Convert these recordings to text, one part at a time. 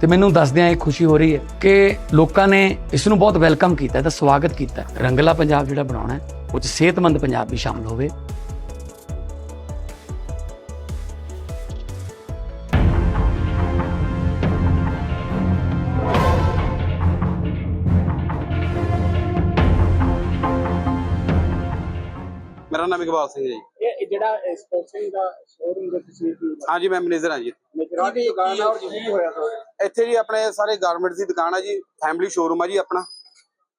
ਤੇ ਮੈਨੂੰ ਦੱਸਦਿਆਂ ਇਹ ਖੁਸ਼ੀ ਹੋ ਰਹੀ ਹੈ ਕਿ ਲੋਕਾਂ ਨੇ ਇਸ ਨੂੰ ਬਹੁਤ ਵੈਲਕਮ ਕੀਤਾ ਤੇ ਸਵਾਗਤ ਕੀਤਾ ਰੰਗਲਾ ਪੰਜਾਬ ਜਿਹੜਾ ਬਣਾਉਣਾ ਹੈ ਉਹ 'ਚ ਸਿਹਤਮੰਦ ਪੰਜਾਬ ਵੀ ਸ਼ਾਮਲ ਹੋਵੇ। ਮੇਰਾ ਨਾਮ ਇਕਬਾਲ ਸਿੰਘ ਹੈ ਜੀ। ਜਿਹੜਾ ਸਪੋਰਟਸਿੰਗ ਦਾ ਸ਼ੋਰੂਮ ਦੇ ਤੁਸੀਂ ਹਾਂਜੀ ਮੈਂ ਮੈਨੇਜਰ ਹਾਂ ਜੀ। ਮੇਜਰਾਂ ਦੀ ਦੁਕਾਨ ਆ ਔਰ ਕੀ ਹੋਇਆ ਤੁਹਾਡੇ ਇੱਥੇ ਜੀ ਆਪਣੇ ਸਾਰੇ ਗਾਰਮੈਂਟਸ ਦੀ ਦੁਕਾਨ ਆ ਜੀ ਫੈਮਿਲੀ ਸ਼ੋਰੂਮ ਆ ਜੀ ਆਪਣਾ।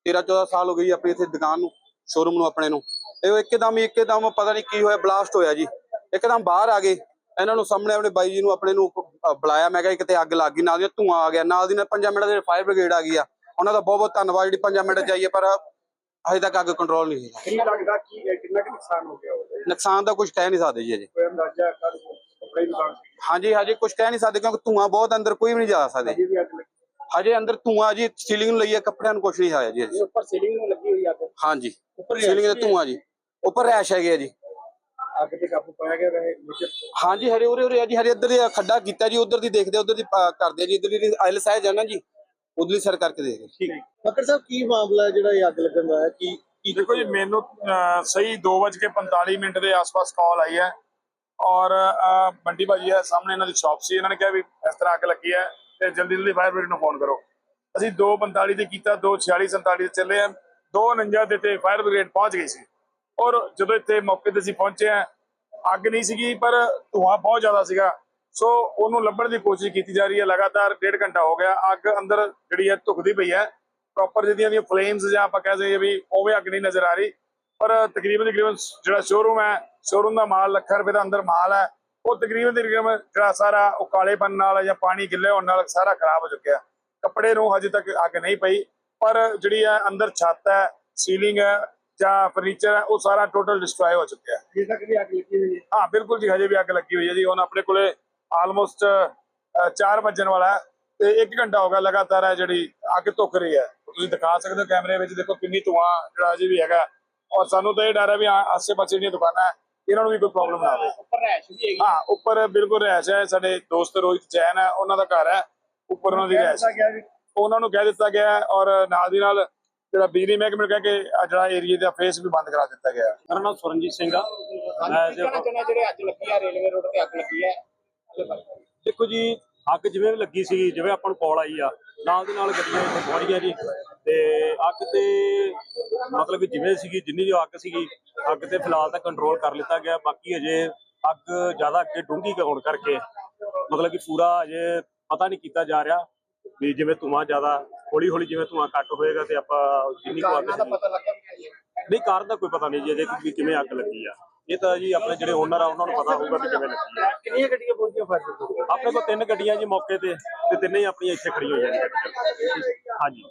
13 14 ਸਾਲ ਹੋ ਗਏ ਜੀ ਆਪਣੀ ਇੱਥੇ ਦੁਕਾਨ ਨੂੰ ਸ਼ੋਰੂਮ ਨੂੰ ਆਪਣੇ ਨੂੰ। ਇਹ ਇੱਕਦਮ ਹੀ ਇੱਕਦਮ ਪਤਾ ਨਹੀਂ ਕੀ ਹੋਇਆ ਬਲਾਸਟ ਹੋਇਆ ਜੀ। ਇੱਕਦਮ ਬਾਹਰ ਆ ਗਏ। ਇਹਨਾਂ ਨੂੰ ਸਾਹਮਣੇ ਆਪਣੇ ਬਾਈ ਜੀ ਨੂੰ ਆਪਣੇ ਨੂੰ ਬੁਲਾਇਆ। ਮੈਂ ਕਿਹਾ ਕਿਤੇ ਅੱਗ ਲੱਗ ਗਈ ਨਾਲ ਦੀ ਧੂਆਂ ਆ ਗਿਆ। ਨਾਲ ਦੀ ਨਾਲ 5 ਮਿੰਟ ਦੇ ਫਾਇਰ ਬ੍ਰਿਗੇਡ ਆ ਗਈ ਆ। ਉਹਨਾਂ ਦਾ ਬਹੁਤ ਬਹੁਤ ਧੰਨਵਾਦ ਜਿਹੜੀ 5 ਮਿੰਟ ਚ ਆਈ ਹੈ ਪਰ ਹਜੇ ਤੱਕ ਅੱਗ ਕੰਟਰੋਲ ਨਹੀਂ ਹੋਈ। ਕੀ ਲੱਗਦਾ ਕੀ ਕਿੰਨਾ ਕੁ ਨੁਕਸਾਨ ਹੋ ਗਿਆ ਉਹਦੇ? ਨੁਕਸਾਨ ਦਾ ਕੁਝ ਕਹਿ ਨਹੀਂ ਸਕਦੇ ਜੀ ਅਜੇ। ਕੋਈ ਅੰਦਾਜ਼ਾ ਦੀ ਦੁਕਾਨ ਸੀ ਹਾਂਜੀ ਹਾਂਜੀ ਕੁਝ ਕਹਿ ਨਹੀਂ ਸਕਦੇ ਕਿਉਂਕਿ ਧੂਆਂ ਬਹੁਤ ਅੰਦਰ ਕੋਈ ਵੀ ਨਹੀਂ ਜਾ ਸਕਦੇ। ਹਜੇ ਅੰਦਰ ਧੂਆਂ ਜੀ ਸੀਲਿੰਗ ਨੂੰ ਲਈਏ ਕੱਪੜਿਆਂ ਨੂੰ ਕੁਝ ਨਹੀਂ ਆਇਆ ਜੀ। ਉੱਪਰ ਸੀਲਿੰਗ ਨੂੰ ਲੱਗੀ ਹੋਈ ਅੱਗ? ਹਾਂਜੀ ਉੱਪਰ ਸੀਲਿੰਗ ਦਾ ਧੂਆਂ ਜੀ। ਉੱਪਰ ਰੈਸ਼ ਹੈਗੇ ਆ ਜੀ। ਅੱਗ ਤੇ ਕਾਬੂ ਪਾਇਆ ਗਿਆ ਵੈਸੇ ਹਾਂਜੀ ਹਰੇ ਉਰੇ ਉਰੇ ਆ ਜੀ ਹਰੇ ਇੱਧਰ ਹੀ ਖੱਡਾ ਕੀਤਾ ਜੀ ਉਧਰ ਦੀ ਦੇਖਦੇ ਉਧਰ ਦੀ ਕਰਦੇ ਜੀ ਇਧਰ ਦੀ ਆਇਲ ਆ ਨਾ ਜੀ ਉਧਰਲੀ ਸਰ ਕਰਕੇ ਦੇਖਦੇ ਠੀਕ ਫਕਰ ਸਾਹਿਬ ਕੀ ਮਾਮਲਾ ਹੈ ਜਿਹੜਾ ਇਹ ਅੱਗ ਲੱਗਣ ਦਾ ਹੈ? ਕੀ ਕੀ ਦੇਖੋ ਜੀ ਮੈਨੂੰ ਅਹ, ਸਹੀ 2:45 ਮਿੰਟ ਦੇ ਆਸ-ਪਾਸ ਕਾਲ ਆਈ ਹੈ। ਔਰ ਅਹ, ਬੰਟੀ ਭਾਜੀ ਹੈ ਸਾਹਮਣੇ ਇਹਨਾਂ ਦੀ ਸ਼ਾਪ ਸੀ। ਇਹਨਾਂ ਨੇ ਕਿਹਾ ਵੀ ਇਸ ਤਰ੍ਹਾਂ ਅੱਗ ਲੱਗੀ ਹੈ ਤੇ ਜਲਦੀ ਜਲਦੀ ਫਾਇਰ ਬ੍ਰਿਗੇਡ ਨੂੰ ਫੋਨ ਕਰੋ। ਅਸੀਂ 2:45 ਤੇ ਕੀਤਾ 2:46 47 ਤੇ ਚੱਲੇ ਆ 2:49 ਦੇ ਤੇ ਫਾਇਰ ਬ੍ਰਿਗੇਡ ਪਹੁੰਚ ਗਈ ਸੀ। ਔਰ ਜਦੋਂ ਇੱਥੇ ਮੌਕੇ ਤੇ ਅਸੀਂ ਪਹੁੰਚੇ ਆ ਅੱਗ ਨਹੀਂ ਸੀਗੀ ਪਰ ਧੂਆਂ ਬਹੁਤ ਜ਼ਿਆਦਾ ਸੀਗਾ। ਸੋ ਉਹਨੂੰ ਲੱਭਣ ਦੀ ਕੋਸ਼ਿਸ਼ ਕੀਤੀ ਜਾ ਰਹੀ ਹੈ। ਲਗਾਤਾਰ ਡੇਢ ਘੰਟਾ ਹੋ ਗਿਆ। ਅੱਗ ਅੰਦਰ ਜਿਹੜੀ ਹੈ ਧੁਖਦੀ ਪਈ ਹੈ। ਪ੍ਰੋਪਰ ਜਿਹਦੀਆਂ ਦੀਆਂ ਫਲੇਮਸ ਜਾਂ ਆਪਾਂ ਕਹਿ ਸਕਦੇ ਵੀ ਉਵੇਂ ਅੱਗ ਨਹੀਂ ਨਜ਼ਰ ਆ ਰਹੀ। ਪਰ ਤਕਰੀਬਨ ਤਕਰੀਬਨ ਜਿਹੜਾ ਸ਼ੋਰੂਮ ਹੈ ਸ਼ੋਰੂਮ ਦਾ ਮਾਲ ਲੱਖਾਂ ਰੁਪਏ ਦਾ ਅੰਦਰ ਮਾਲ ਹੈ। ਉਹ ਤਕਰੀਬਨ ਤਕਰੀਬਨ ਜਿਹੜਾ ਸਾਰਾ ਉਹ ਕਾਲੇਪਨ ਨਾਲ ਜਾਂ ਪਾਣੀ ਗਿੱਲੇ ਹੋਣ ਨਾਲ ਸਾਰਾ ਖਰਾਬ ਹੋ ਚੁੱਕਿਆ ਕੱਪੜੇ ਨੂੰ ਹਜੇ ਤੱਕ ਅੱਗ ਨਹੀਂ ਪਈ। ਪਰ ਜਿਹੜੀ ਹੈ ਅੰਦਰ ਛੱਤ ਹੈ ਸੀਲਿੰਗ ਹੈ ਜਾਂ ਫਰਨੀਚਰ ਹੈ ਉਹ ਸਾਰਾ ਟੋਟਲ ਡਿਸਟਰੋਏ ਹੋ ਚੁੱਕਿਆ ਹੈ। ਅਜੇ ਤੱਕ ਵੀ ਅੱਗ ਲੱਗੀ ਹੋਈ ਹੈ। ਹਾਂ ਬਿਲਕੁਲ ਜੀ ਹਜੇ ਵੀ ਅੱਗ ਲੱਗੀ ਹੋਈ ਹੈ ਜੀ। ਹੁਣ ਆਪਣੇ ਕੋਲੇ ਆਲਮੋਸਟ 4 ਵਜਣ ਵਾਲਾ ਤੇ 1 ਘੰਟਾ ਹੋ ਗਿਆ ਲਗਾਤਾਰ ਹੈ ਜਿਹੜੀ ਅੱਗ ਧੁੱਕ ਰਹੀ ਹੈ। ਤੁਸੀਂ ਦਿਖਾ ਸਕਦੇ ਹੋ ਕੈਮਰੇ ਵਿੱਚ ਦੇਖੋ ਕਿੰਨੀ ਧੂਆਂ ਜਿਹੜਾ ਅਜੇ ਵੀ ਹੈਗਾ। ਔਰ ਸਾਨੂੰ ਤਾਂ ਇਹ ਡਰ ਹੈ ਵੀ ਆ- ਆਸੇ-ਪਾਸੇ ਜਿਹੜੀਆਂ ਦੁਕਾਨਾਂ ਹੈ ਇਹਨਾਂ ਨੂੰ ਵੀ ਕੋਈ ਪ੍ਰੋਬਲਮ ਨਾ ਆਵੇ। ਉੱਪਰ ਰੈਸ਼ ਵੀ ਹੈਗੀ। ਹਾਂ ਉੱਪਰ ਬਿਲਕੁਲ ਰਹਿਸ਼ ਹੈ। ਸਾਡੇ ਦੋਸਤ ਰੋਹਿਤ ਜੈਨ ਹੈ ਉਹਨਾਂ ਦਾ ਘਰ ਹੈ ਉੱਪਰ ਉਹਨਾਂ ਦੀ ਵੀ ਉਹਨਾਂ ਨੂੰ ਕਹਿ ਦਿੱਤਾ ਗਿਆ ਹੈ ਔਰ ਨਾਲ ਦੀ ਨਾਲ ਜਿਹੜਾ ਬਿਜਲੀ ਮਹਿਕਮੇ ਨੂੰ ਕਹਿ ਕੇ ਜਿਹੜਾ ਏਰੀਆ ਦਾ ਫੇਸ ਵੀ ਬੰਦ ਕਰਾ ਦਿੱਤਾ ਗਿਆ ਹੈ। ਮੇਰਾ ਨਾਮ ਸੁਰਨਜੀਤ ਸਿੰਘ ਆ। ਮੈਂ ਜਿਹੜੇ ਅੱਗ ਲੱਗੀ ਹੈ ਰੇਲਵੇ ਰੋਡ ਤੇ ਅੱਗ ਲੱਗੀ ਬਾਰੇ। ਦੇਖੋ ਜੀ ਅੱਗ ਜਿਵੇਂ ਲੱਗੀ ਸੀ ਜਿਵੇਂ ਆਪਾਂ ਨੂੰ ਕਾਲ ਆਈ ਆ ਨਾਲ ਦੀ ਨਾਲ ਗੱਡੀਆਂ ਇੱਥੇ ਪਹੁੰਚ ਗਈਆਂ ਜੀ। ਤੇ ਅੱਗ ਤੇ ਮਤਲਬ ਕਿ ਜਿਵੇਂ ਸੀਗੀ ਜਿੰਨੀ ਜੋ ਅੱਗ ਸੀਗੀ ਅੱਗ ਤੇ ਫਿਲਹਾਲ ਤਾਂ ਕੰਟਰੋਲ ਕਰ ਲਿੱਤਾ ਗਿਆ। ਬਾਕੀ ਅਜੇ ਅੱਗ ਜ਼ਿਆਦਾ ਅੱਗੇ ਡੂੰਘੀ ਹੋਣ ਕਰਕੇ ਮਤਲਬ ਕਿ ਪੂਰਾ ਅਜੇ ਪਤਾ ਨਹੀਂ ਕੀਤਾ ਜਾ ਰਿਹਾ ਵੀ ਜਿਵੇਂ ਧੂੰਆਂ ਜ਼ਿਆਦਾ ਹੌਲੀ ਹੌਲੀ ਜਿਵੇਂ ਧੂੰਆਂ ਘੱਟ ਹੋਏਗਾ ਤੇ ਆਪਾਂ ਜਿੰਨੀ ਕੁ ਅੱਗ ਨਹੀਂ ਕਾਰਨ ਦਾ ਕੋਈ ਪਤਾ ਨਹੀਂ ਜੀ ਅਜੇ ਕਿ ਕਿਵੇਂ ਅੱਗ ਲੱਗੀ ਆ। ਇਹ ਤਾਂ ਜੀ ਆਪਣੇ ਜਿਹੜੇ ਓਨਰ ਆ ਉਹਨਾਂ ਨੂੰ ਪਤਾ ਹੋਊਗਾ ਵੀ ਕਿਵੇਂ ਲੱਗੀ। ਕਿੰਨੀਆਂ ਗੱਡੀਆਂ ਪਹੁੰਚੀਆਂ ਫਾਇਰ ਬ੍ਰਿਗੇਡ ਆਪਣੇ ਕੋਲ ਤਿੰਨ ਗੱਡੀਆਂ ਜੀ ਮੌਕੇ ਤੇ ਤੇ ਤਿੰਨੇ ਹੀ ਆਪਣੀਆਂ ਇੱਥੇ ਖੜੀਆਂ ਹੋਈਆਂ ਨੇ। ਹਾਂਜੀ।